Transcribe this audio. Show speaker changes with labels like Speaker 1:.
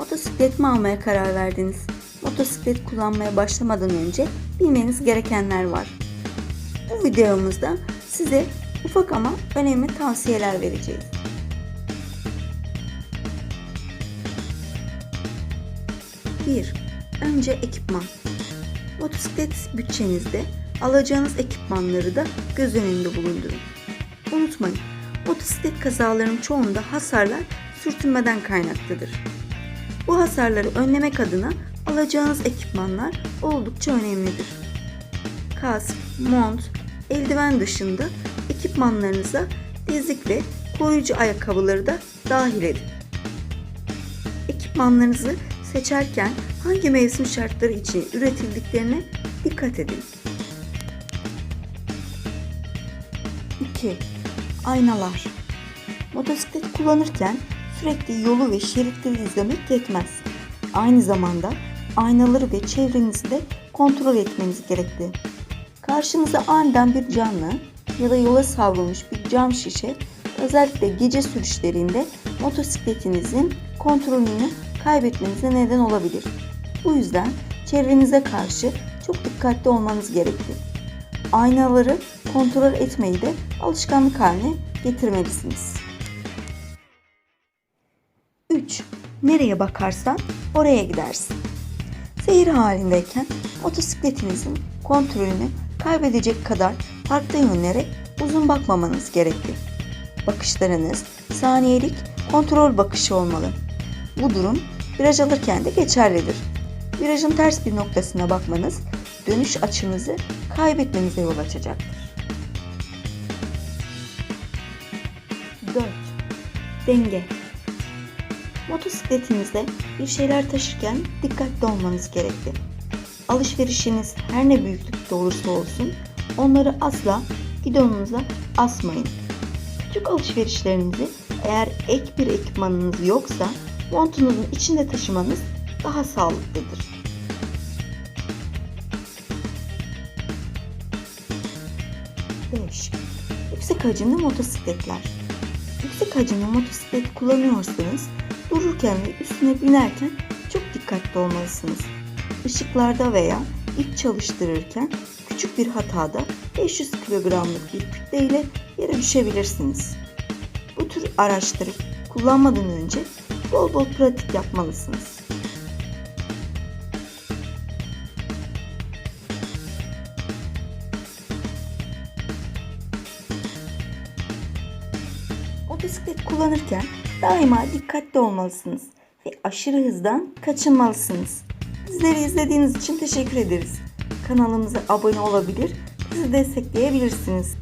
Speaker 1: motosiklet mi almaya karar verdiniz? Motosiklet kullanmaya başlamadan önce bilmeniz gerekenler var. Bu videomuzda size ufak ama önemli tavsiyeler vereceğiz. 1. Önce ekipman. Motosiklet bütçenizde alacağınız ekipmanları da göz önünde bulundurun. Unutmayın, motosiklet kazalarının çoğunda hasarlar sürtünmeden kaynaklıdır. Bu hasarları önlemek adına alacağınız ekipmanlar oldukça önemlidir. Kask, mont, eldiven dışında ekipmanlarınıza dizlik ve koruyucu ayakkabıları da dahil edin. Ekipmanlarınızı seçerken hangi mevsim şartları için üretildiklerine dikkat edin. 2. Aynalar. Motosiklet kullanırken sürekli yolu ve şeritleri izlemek yetmez. Aynı zamanda aynaları ve çevrenizi de kontrol etmeniz gerekli. Karşınıza aniden bir canlı ya da yola savrulmuş bir cam şişe özellikle gece sürüşlerinde motosikletinizin kontrolünü kaybetmenize neden olabilir. Bu yüzden çevrenize karşı çok dikkatli olmanız gerekli. Aynaları kontrol etmeyi de alışkanlık haline getirmelisiniz. Nereye bakarsan oraya gidersin. Seyir halindeyken motosikletinizin kontrolünü kaybedecek kadar farklı yönlere uzun bakmamanız gerekli. Bakışlarınız saniyelik kontrol bakışı olmalı. Bu durum viraj alırken de geçerlidir. Virajın ters bir noktasına bakmanız dönüş açınızı kaybetmenize yol açacaktır. 4. Denge Motosikletinizde bir şeyler taşırken dikkatli olmanız gerekli. Alışverişiniz her ne büyüklükte olursa olsun onları asla gidonunuza asmayın. Küçük alışverişlerinizi eğer ek bir ekipmanınız yoksa montunuzun içinde taşımanız daha sağlıklıdır. Yüksek hacimli motosikletler. Yüksek hacimli motosiklet kullanıyorsanız dururken ve üstüne binerken çok dikkatli olmalısınız. Işıklarda veya ip çalıştırırken küçük bir hatada 500 kilogramlık bir kütleyle yere düşebilirsiniz. Bu tür araçları kullanmadan önce bol bol pratik yapmalısınız. Motosiklet kullanırken daima dikkatli olmalısınız ve aşırı hızdan kaçınmalısınız. Bizleri izlediğiniz için teşekkür ederiz. Kanalımıza abone olabilir, bizi destekleyebilirsiniz.